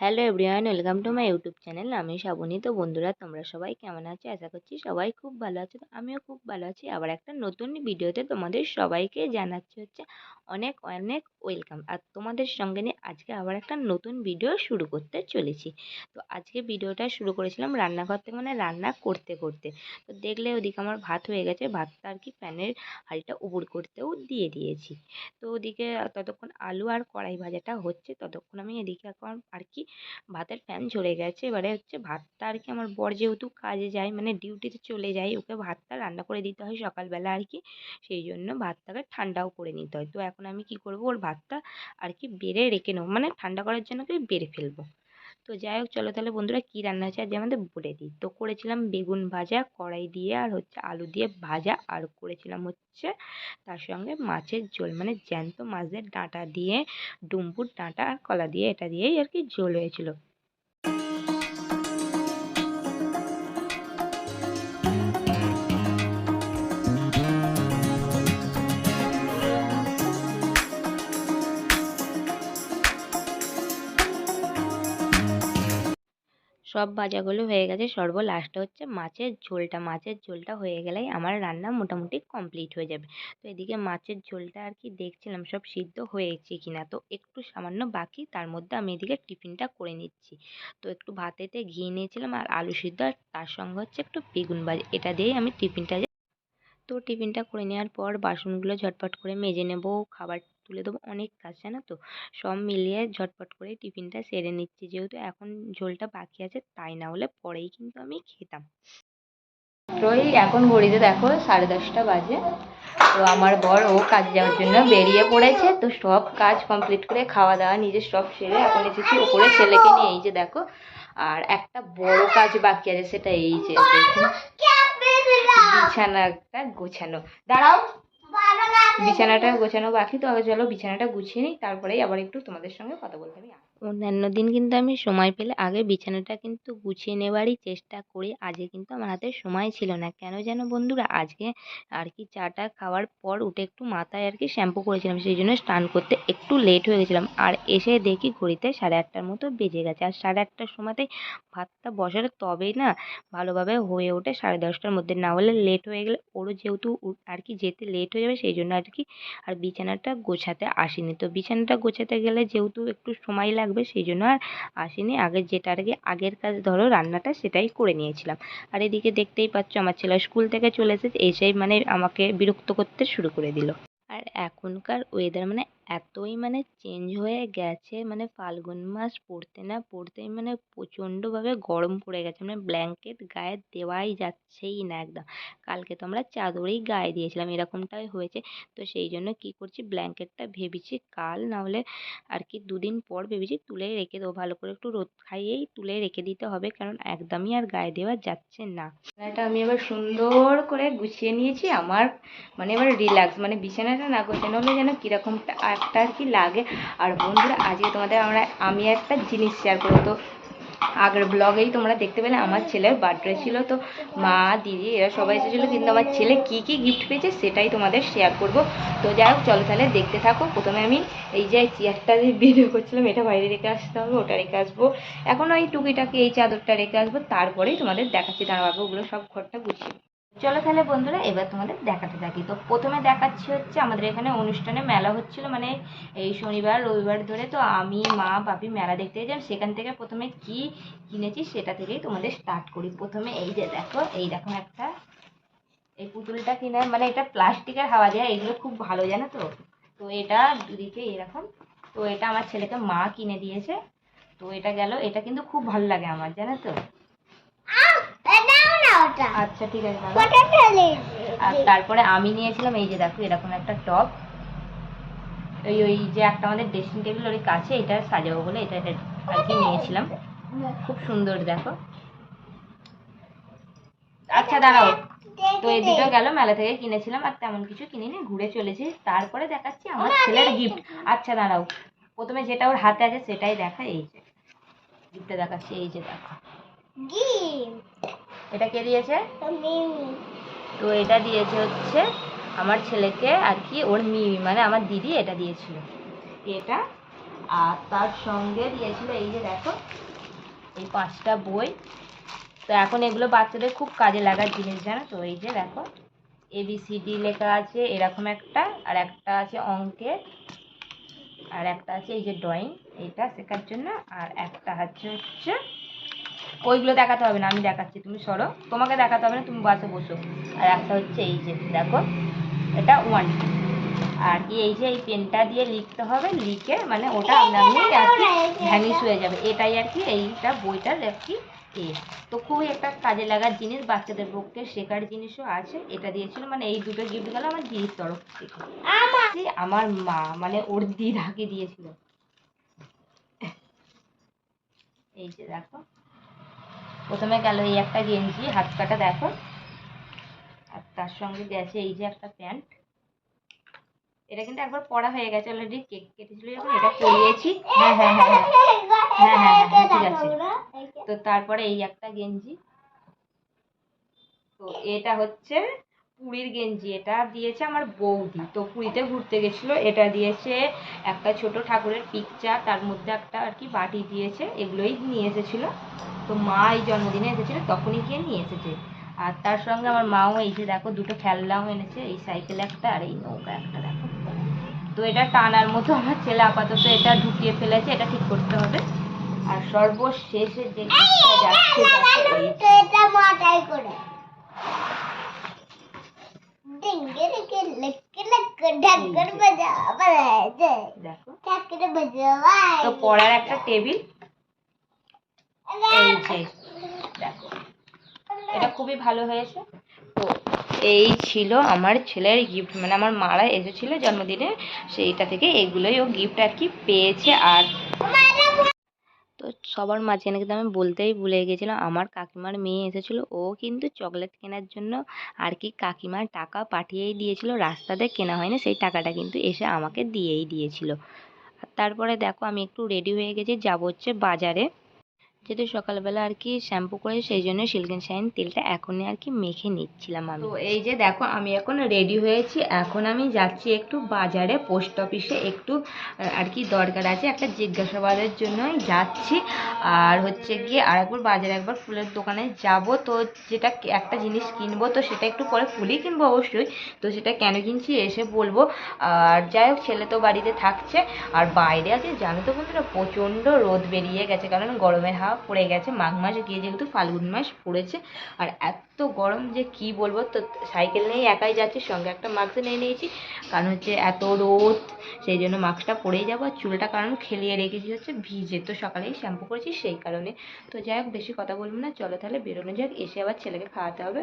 Hello everyone welcome to my YouTube channel আমি শ্রাবণী তো বন্ধুরা, তোমরা সবাই কেমন আছো? আশা করছি সবাই খুব ভালো আছো। আমিও খুব ভালো আছি। আবার একটা নতুন ভিডিওতে তোমাদের সবাইকে জানাচ্ছি হচ্ছে অনেক অনেক ওয়েলকাম আর তোমাদের সঙ্গে নিয়ে আজকে আবার একটা নতুন ভিডিও শুরু করতে চলেছি। তো আজকে ভিডিওটা শুরু করেছিলাম রান্নাঘর থেকে মানে রান্না করতে করতে। তো দেখলে ওদিকে আমার ভাত হয়ে গেছে। ভাতটা আর কি প্যানের হাঁড়িটা উপর করতেও দিয়ে দিয়েছি। তো ওদিকে ততক্ষণ আলু আর কড়াই ভাজাটা হচ্ছে। ততক্ষণ আমি এদিকে এখন আর কি ভাতের ফ্যান চলে গেছে। এবারে হচ্ছে ভাতটা আর কি আমার বর যেহেতু কাজে যায় মানে ডিউটিতে চলে যায়, ওকে ভাতটা রান্না করে দিতে হয় সকালবেলা আর কি সেই জন্য ভাতটাকে ঠান্ডাও করে নিতে হয়। তো এখন আমি কি করব, ওর ভাতটা আর কি বেড়ে রেখে নেব। মানে ঠান্ডা করার জন্য কি বেড়ে ফেলব। তো যাই হোক, চলো তাহলে বন্ধুরা কী রান্না হয়েছে? আজ আমাদের বলে দিই। তো করেছিলাম বেগুন ভাজা, কড়াই দিয়ে আর হচ্ছে আলু দিয়ে ভাজা আর করেছিলাম হচ্ছে তার সঙ্গে মাছের ঝোল মানে জ্যান্ত মাছের ডাঁটা দিয়ে, ডুম্বুর ডাঁটা আর কলা দিয়ে, এটা দিয়েই আর কি ঝোল হয়েছিল। সব ভাজাগুলো হয়ে গেছে। সর্ব লাস্টে হচ্ছে মাছের ঝোলটা। মাছের ঝোলটা হয়ে গেলেই আমার রান্না মোটামুটি কমপ্লিট হয়ে যাবে। তো এদিকে মাছের ঝোলটা আর কি দেখছিলাম সব সিদ্ধ হয়েছে কিনা। তো একটু সামান্য বাকি, তার মধ্যে আমি এদিকে টিফিনটা করে নিচ্ছি। তো একটু ভাতেতে ঘি নিয়েছিলাম আর আলু সিদ্ধ আর তার সঙ্গে হচ্ছে একটু বেগুন ভাজা। এটা দিয়েই আমি টিফিনটা তো টিফিনটা করে নেওয়ার পর বাসনগুলো ঝটপট করে মেজে নেব। খাবার তুলে দেবো। অনেক কাজ, জানো তো? সব মিলিয়ে ঝটপট করে টিফিনটা সেরে নিচ্ছি। যেহেতু এখন ঝোলটা বাকি আছে, তাই না হলে পরেই কিন্তু আমি খেতাম। তো এই এখন ঘড়িতে দেখো সাড়ে দশটা বাজে। তো আমার বর, ও কাজ যাওয়ার জন্য বেরিয়ে পড়েছে। তো সব কাজ কমপ্লিট করে খাওয়া দাওয়া নিজের সব সেরে এখন এসেছি ওপরে ছেলেকে নিয়ে। এই যে দেখো, আর একটা বড় কাজ বাকি আছে, সেটা এই যে বিছানাটা গোছানো। দাঁড়াও। বিছানাটা গোছানো বাকি, তো আগে চলো বিছানাটা গুছিয়ে নিই, তারপরেই আবার একটু তোমাদের সঙ্গে কথা বলতে আমি অন্যান্য দিন কিন্তু আমি সময় পেলে আগে বিছানাটা কিন্তু গুছিয়ে নেওয়ারই চেষ্টা করি, আজকে কিন্তু আমার হাতে সময় ছিল না। কেন যেন বন্ধুরা, আজকে আর কি চাটা খাওয়ার পর উঠে একটু মাথায় আর কি শ্যাম্পু করেছিলাম, সেই জন্য স্নান করতে একটু লেট হয়ে গেছিলাম। আর এসে দেখি ঘড়িতে সাড়ে আটটার মতো বেজে গেছে। আর সাড়ে আটটার সময়তে ভাতটা বসালে তবেই না ভালোভাবে হয়ে ওঠে সাড়ে দশটার মধ্যে। না হলে লেট হয়ে গেলে ওরও যেহেতু আর কি যেতে লেট হয়ে যাবে, সেই জন্য আর কি আর বিছানাটা গোছাতে আসেনি। তো বিছানাটা গোছাতে গেলে যেহেতু একটু সময় লাগবে সেই জন্য আর আসেনি। আগে যেটা আর কি আগের কাজ ধরো রান্নাটা সেটাই করে নিয়েছিলাম। আর এদিকে দেখতেই পাচ্ছ আমার ছেলে স্কুল থেকে চলে এসেছে, এসেই মানে আমাকে বিরক্ত করতে শুরু করে দিল। আর এখনকার ওয়েদার মানে এতই মানে চেঞ্জ হয়ে গেছে মানে ফাল্গুন মাস পড়তে না পড়তেই মানে প্রচণ্ডভাবে গরম পড়ে গেছে মানে ব্ল্যাঙ্কেট গায়ে দেওয়াই যাচ্ছেই না একদম। কালকে তো আমরা চাদরেই গায়ে দিয়েছিলাম, এরকমটাই হয়েছে। তো সেই জন্য কী করছি ব্ল্যাঙ্কেটটা ভেবেছি কাল না হলে আর কি দুদিন পর ভেবেছি তুলে রেখে দেবো, ভালো করে একটু রোদ খাইয়েই তুলে রেখে দিতে হবে, কারণ একদমই আর গায়ে দেওয়া যাচ্ছে না। বিছানাটা আমি এবার সুন্দর করে গুছিয়ে নিয়েছি, আমার মানে এবার রিল্যাক্স মানে বিছানাটা না গোছানো হলে যেন কীরকম একটা আর কি লাগে? আর বন্ধুরা, আজকে তোমাদের আমরা, আমি একটা জিনিস শেয়ার করব। তো আগের ব্লগেই তোমরা দেখতে পেলে, আমার ছেলের বার্থডে ছিল। তো মা, দিদি, এরা সবাই এসেছিল, কিন্তু আমার ছেলে কি কি গিফট পেয়েছে সেটাই তোমাদের শেয়ার করব। তো যাই হোক, চলো তাহলে দেখতে থাকো। প্রথমে আমি এই যে চেয়ারটা দিয়ে ভিডিও করছিলাম, এটা বাইরে রেখে আসতে হবে, ওটা রেখে আসব। এখন ওই টুকিটাকি এই চাদরটা রেখে আসব, তারপরেই তোমাদের দেখাচ্ছি। দাঁড়াবো ওগুলো সব ঘরটা গুছিয়ে চলো তাহলে বন্ধুরা, এবার তোমাদের দেখাতে থাকি। তো প্রথমে দেখাচ্ছি হচ্ছে আমাদের এখানে অনুষ্ঠানে মেলা হচ্ছিল মানে এই শনিবার, রবিবার ধরে তো আমি, মা, বাপি মেলা দেখতে গেছিলাম। সেখান থেকে প্রথমে কি কিনেছি সেটা থেকেই তোমাদের স্টার্ট করি। প্রথমে এই যে দেখো, এই দেখো একটা, এই পুতুলটা কিনে মানে এটা প্লাস্টিকের হাওয়া দেয়, এগুলো খুব ভালো, জানো তো? তো এটা দুদিকে এরকম। তো এটা আমার ছেলেকে মা কিনে দিয়েছে। তো এটা গেল, এটা কিন্তু খুব ভালো লাগে আমার, জানো তো? আচ্ছা ঠিক আছে আর তারপরে আমি নিয়েছিলাম এই যে দেখো এরকম একটা টপ। ওই ওই যে একটা আমাদের ড্রেসিং টেবিল ওর কাছে এটা সাজাবো বলে এটা আর কি নিয়েছিলাম। খুব সুন্দর দেখো। আচ্ছা দাঁড়াও। তো এই দুটো গেল মেলা থেকে কিনেছিলাম আর তেমন কিছু কিনিনি ঘুরে চলেছি। তারপরে দেখাচ্ছি আমার ছেলের গিফট আচ্ছা দাঁড়াও। প্রথমে যেটা ওর হাতে আছে সেটাই দেখা এই যে। গিফটটা দেখাচ্ছি এই যে দেখো। এটা কে দিয়েছে? তো এটা দিয়েছে হচ্ছে আমার ছেলেকে আর কি ওর মিমি মানে আমার দিদি এটা দিয়েছিল। এটা আর তার সঙ্গে দিয়েছিল এই যে দেখো এই পাঁচটা বই। তো এখন এগুলো বাচ্চাদের খুব কাজে লাগার জিনিস জানো তো? এই যে দেখো এবিসিডি লেখা আছে এরকম একটা আর একটা আছে অঙ্কের আর একটা আছে এই যে ড্রয়িং এইটা শেখার জন্য আর একটা হচ্ছে হচ্ছে ওইগুলো দেখাতে হবে না আমি দেখাচ্ছি তুমি সরো। তোমাকে দেখাতে হবে না তুমি বাসে বসো। আর একটা হচ্ছে এই যে দেখো এটা ওয়ান আর কি এই যে এই পেনটা দিয়ে লিখতে হবে লিখে মানে ওটা আপনি আর কি ভ্যানিশ হয়ে যাবে। এটাই আর কি এইটা বইটার আর কি এ। তো খুবই একটা কাজে লাগার জিনিস বাচ্চাদের পক্ষে শেখার জিনিসও আছে। এটা দিয়েছিল মানে এই দুটো গিফট গেল আমার দিদির তরফ থেকে। আমার মা মানে ওর দিদাকে দিয়েছিল। এই যে দেখো। প্রথমে গেল এই একটা গেঞ্জি হাত কাটা দেখো। আর তার সঙ্গে গেছে এই যে একটা প্যান্ট। এটা কিন্তু একবার পড়া হয়ে গেছে অলরেডি কেক কেটেছিল যখন, এটা পরিয়েছি। হ্যাঁ হ্যাঁ হ্যাঁ হ্যাঁ। হ্যাঁ হ্যাঁ হ্যাঁ ঠিক আছে তো তারপরে এই একটা গেঞ্জি। তো এটা হচ্ছে পুরীর গেঞ্জি এটা দিয়েছে আমার বৌদি। তো পুরীতে ঘুরতে গেছিল এটা দিয়েছে একটা ছোট ঠাকুরের পিকচার তার মধ্যে একটা আর কি বাটি দিয়েছে এগুলোই নিয়ে এসেছিল। তো মা এই জন্মদিনে এসেছিল তখনই গিয়ে নিয়ে এসেছে। আর তার সঙ্গে আমার মাও এই যে দেখো দুটো খেলনাও এনেছে এই সাইকেল একটা আর এই নৌকা একটা দেখো। তো এটা টানার মতো আমার ছেলে আপাতত এটা ঢুকিয়ে ফেলেছে এটা ঠিক করতে হবে। আর সর্বশেষে যে যাচ্ছে তো পড়ার একটা টেবিল এই যে দেখো এটা খুবই ভালো হয়েছে। তো এই ছিল আমার ছেলের গিফট মানে আমার মারা এসেছিল জন্মদিনে। সেইটা থেকে এগুলোই ও গিফট আর কি পেয়েছে। আর তো সবার মাঝখানে কিন্তু আমি বলতেই ভুলে গেছিলাম, আমার কাকিমার মেয়ে এসেছিল, ও কিন্তু চকলেট কেনার জন্য আর কি কাকিমার টাকা পাঠিয়েই দিয়েছিল, রাস্তাতে কেনা হয়নি, সেই টাকাটা কিন্তু এসে আমাকে দিয়েই দিয়েছিল। তারপরে দেখো আমি একটু রেডি হয়ে গেছি, যাব হচ্ছে বাজারে। যেহেতু সকালবেলা আর কি শ্যাম্পু করে, সেই জন্য সিল্কেন শাইন তেলটা এখনই আর কি মেখে নিচ্ছিলাম আমি। তো এই যে দেখো, আমি এখন রেডি হয়েছি। এখন আমি যাচ্ছি একটু বাজারে পোস্ট অফিসে একটু আর কি দরকার আছে একটা জিজ্ঞাসাবাদের জন্যই যাচ্ছি। আর হচ্ছে গিয়ে আর একবার বাজারে একবার ফুলের দোকানে যাব। তো যেটা একটা জিনিস কিনবো, তো সেটা একটু পরে ফুলই কিনবো অবশ্যই। তো সেটা কেন কিনছি এসে বলব। আর যাই হোক, ছেলে তো বাড়িতে থাকছে। আর বাইরে আছে, জানো তো বন্ধুরা, প্রচণ্ড রোদ বেরিয়ে গেছে। কারণ গরমের হাওয়া পড়ে গেছে, মাঘ মাস গিয়ে যেহেতু ফাল্গুন মাস পড়েছে, আর এত গরম যে কি বলব, তো সাইকেল নিয়ে একাই যাচ্ছি, সঙ্গে একটা মাস্ক নিয়ে নিয়েছি, কারণ হচ্ছে এত রোদ, সেই জন্য মাস্কটা পরেই যাব, আর চুলটা কারণ খেলিয়ে রেখেছি হচ্ছে ভিজে, তো সকালেই শ্যাম্পু করেছি সেই কারণে। তো যাই হোক, বেশি কথা বলব না, চলো তাহলে বেরোনো যাক, এসে আবার ছেলেকে খাওয়াতে হবে।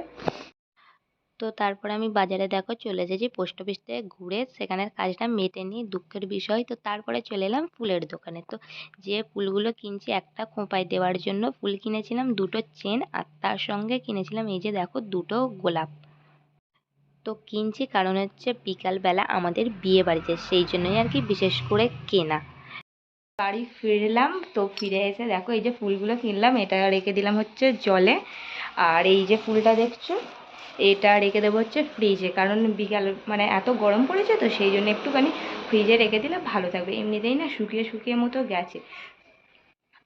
তো তারপরে আমি বাজারে দেখো চলে এসেছি পোস্ট অফিস থেকে ঘুরে সেখানের কাজটা মেটেনি দুঃখের বিষয়। তো তারপরে চলে এলাম ফুলের দোকানে। তো যে ফুলগুলো কিনছি একটা খোঁপায় দেওয়ার জন্য ফুল কিনেছিলাম, দুটো চেন আর তার সঙ্গে কিনেছিলাম এই যে দেখো দুটো গোলাপ। তো কিনছি কারণ হচ্ছে বিকালবেলা আমাদের বিয়ে বাড়িতে, সেই জন্যই আর কি বিশেষ করে কেনা। বাড়ি ফিরলাম, তো ফিরে এসে দেখো এই যে ফুলগুলো কিনলাম, এটা রেখে দিলাম হচ্ছে জলে। আর এই যে ফুলটা দেখছ এটা রেখে দেবো হচ্ছে ফ্রিজে কারণ বিকাল মানে এত গরম পড়েছে তো, সেই জন্য একটুখানি ফ্রিজে রেখে দিলে ভালো থাকবে। এমনিতেই না শুকিয়ে শুকিয়ে মতো গেছে।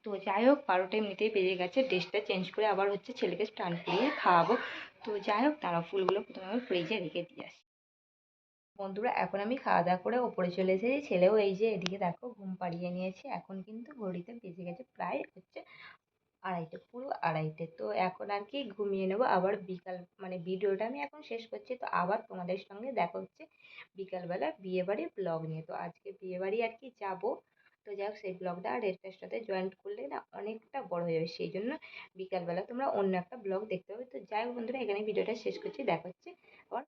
তো যাই হোক বারোটা এমনিতেই বেজে গেছে। ড্রেসটা চেঞ্জ করে আবার হচ্ছে ছেলেকে স্নান করিয়ে খাওয়াবো। তো যাই হোক, তারা ফুলগুলো প্রথমে আমি ফ্রিজে রেখে দিয়ে আসি। বন্ধুরা, এখন আমি খাওয়া দাওয়া করে ওপরে চলে এসেছি। ছেলেও এই যে এদিকে দেখো, ঘুম পাড়িয়ে নিয়েছে। এখন কিন্তু ঘড়িতে বেজে গেছে প্রায় হচ্ছে আড়াইটে, পুরো আড়াইটে। তো এখন আর কি ঘুমিয়ে নেব। আবার বিকাল মানে ভিডিওটা আমি এখন শেষ করছি। তো আবার তোমাদের সঙ্গে দেখা হচ্ছে বিকালবেলা বিয়েবাড়ির ব্লগ নিয়ে। তো আজকে বিয়েবাড়ি আর কি যাব। তো যাই হোক, সেই ব্লগটা আর রেস্টের সাথে জয়েন্ট করলে না অনেকটা বড় হয়ে যাবে। সেই জন্য বিকালবেলা তোমরা অন্য একটা ব্লগ দেখতে পাবে। তো যাই হোক বন্ধুরা এখানে ভিডিওটা শেষ করছি। দেখা হচ্ছে আবার